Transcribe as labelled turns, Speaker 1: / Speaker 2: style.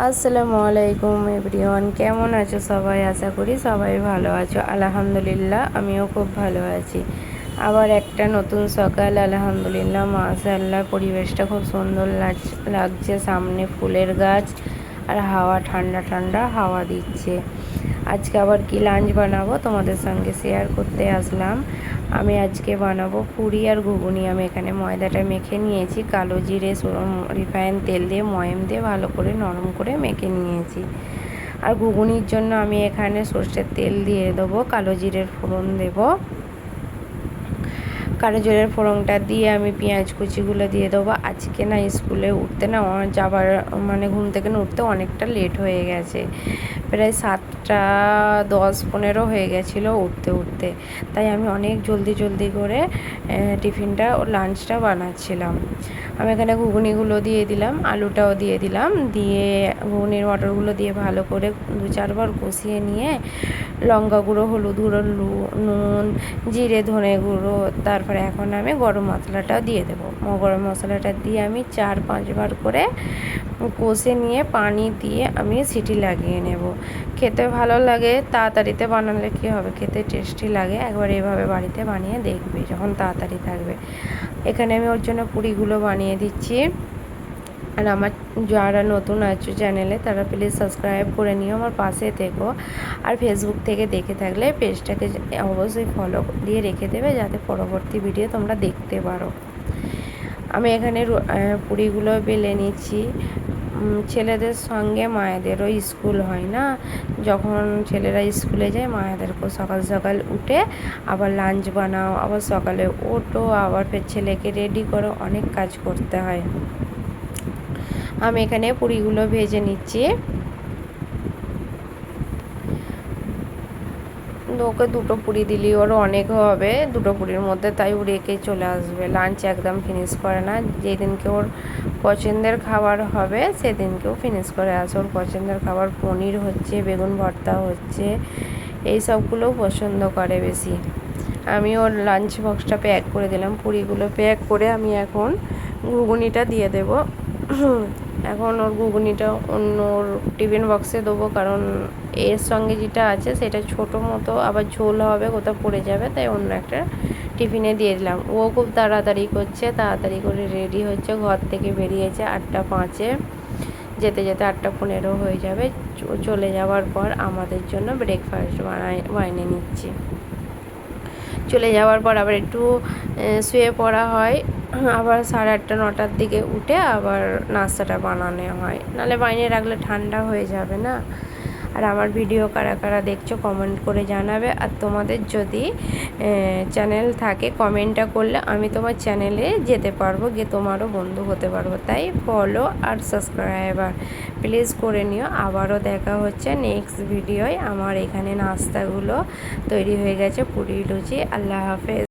Speaker 1: আসসালামু আলাইকুম এভরিওয়ান কেমন আছো সবাই? আশা করি সবাই ভালো আছো। আলহামদুলিল্লাহ, আমিও খুব ভালো আছি। আবার একটা নতুন সকাল, আলহামদুলিল্লাহ, মাশাআল্লাহ, পরিবেশটা খুব সুন্দর লাগ- লাগছে। সামনে ফুলের গাছ আর হাওয়া ঠান্ডা ঠান্ডা হাওয়া দিচ্ছে। আজকে আবার কি লাঞ্চ বানাবো তোমাদের সঙ্গে শেয়ার করতে আসলাম। আমি আজকে বানাবো পুরি আর ঘুগুনি। আমি এখানে ময়দাটা মেখে নিয়েছি, কালো জিরে রিফাইন তেল দিয়ে, ময়ম দিয়ে ভালো করে নরম করে মেখে নিয়েছি। আর ঘুগুনির জন্য আমি এখানে সর্ষের তেল দিয়ে দেবো, কালো জিরের ফোড়ন দেবো। কালো জিরের ফোড়নটা দিয়ে আমি পেঁয়াজ কুচিগুলো দিয়ে দেবো। আজকে না স্কুলে উঠতে না যাবার মানে ঘুম থেকে উঠতে অনেকটা লেট হয়ে গেছে। প্রায় সাতটা, দশ, পনেরো হয়ে গেছিল উঠতে উঠতে। তাই আমি অনেক জলদি জলদি করে টিফিনটা ও লাঞ্চটা বানাচ্ছিলাম। আমি এখানে ঘুগনিগুলো দিয়ে দিলাম, আলুটাও দিয়ে দিলাম, দিয়ে ঘুগনির মটরগুলো দিয়ে ভালো করে দু চারবার কষিয়ে নিয়ে লঙ্কা গুঁড়ো, হলুদ গুঁড়ো নুন, জিরে, ধনে গুঁড়ো, তারপরে এখন আমি গরম মশলাটাও দিয়ে দেবো। গরম মশলাটা দিয়ে আমি চার, পাঁচবার করে কষে নিয়ে পানি দিয়ে আমি সিটি লাগিয়ে নেব। খেতে ভালো লাগে, তাড়াতাড়িতে বানালে কী হবে? খেতে টেস্টি লাগে, একবার এভাবে বাড়িতে বানিয়ে দেখবে, যখন তাড়াতাড়ি থাকবে। এখানে আমি ওর জন্য পুরিগুলো বানিয়ে দিচ্ছি। আর আমার যারা নতুন আছো চ্যানেলে তারা প্লিজ সাবস্ক্রাইব করে নিও, আমার পাশে থেকো। আর ফেসবুক থেকে দেখে থাকলে পেজটাকে অবশ্যই ফলো দিয়ে রেখে দেবে, যাতে পরবর্তী ভিডিও তোমরা দেখতে পারো। আমি এখানে পুরিগুলো বেলে নিচ্ছি। ছেলেদের সঙ্গে মায়েদেরও স্কুল হয় না। যখন ছেলেরা স্কুলে যায়, মায়েদেরকেও সকাল সকাল উঠে আবার লাঞ্চ বানাও, আবার সকালে ওঠো, আবার ফের ছেলেকে রেডি করো, অনেক কাজ করতে হয়। আমি এখানে পুরিগুলো ভেজে নিচ্ছি। তো ওকে দুটো পুরি দিলি ওর অনেক হবে, দুটো পুরির মধ্যে তাই ও রেখে চলে আসবে। লাঞ্চ একদম ফিনিশ করে না, যেদিনকে ওর পছন্দের খাবার হবে সেদিনকেও ফিনিশ করে আসে। ওর পছন্দের খাবার পনির হচ্ছে, বেগুন ভর্তা হচ্ছে, এই সবগুলো পছন্দ করে বেশি। আমি ওর লাঞ্চ বক্সটা প্যাক করে দিলাম, পুরিগুলো প্যাক করে আমি এখন ঘুগুনিটা দিয়ে দেবো। এখন ওর ঘুগনিটা অন্য ওর টিফিন বক্সে দেবো, কারণ এর সঙ্গে যেটা আছে সেটা ছোটো মতো, আবার ঝোল হবে, কোথাও পড়ে যাবে, তাই অন্য একটা টিফিনে দিয়ে দিলাম। ও খুব তাড়াতাড়ি করছে, তাড়াতাড়ি করে রেডি হচ্ছে, ঘর থেকে বেরিয়েছে আটটা পাঁচে। যেতে যেতে আটটা পনেরো হয়ে যাবে চলে যাওয়ার পর আমাদের জন্য ব্রেকফাস্ট বানাই বানিয়ে নিচ্ছি। চলে যাওয়ার পর আবার একটু শুয়ে পড়া হয় আবার সাড়ে আটটা, নটার দিকে উঠে আবার নাস্তাটা বানানো হয়। নাহলে বাইরে রাখলে ঠান্ডা হয়ে যাবে না। আর আমার ভিডিও কারা কারা দেখছ কমেন্ট করে জানাবে। আর তোমাদের যদি চ্যানেল থাকে কমেন্টটা করলে আমি তোমার চ্যানেলে যেতে পারব, গিয়ে তোমারও বন্ধু হতে পারব। তাই ফলো আর সাবস্ক্রাইবার প্লিজ করে নিও। আবারও দেখা হচ্ছে নেক্সট ভিডিওয় আমার এখানে নাস্তাগুলো তৈরি হয়ে গেছে, পুরি লুচি। আল্লাহ হাফেজ।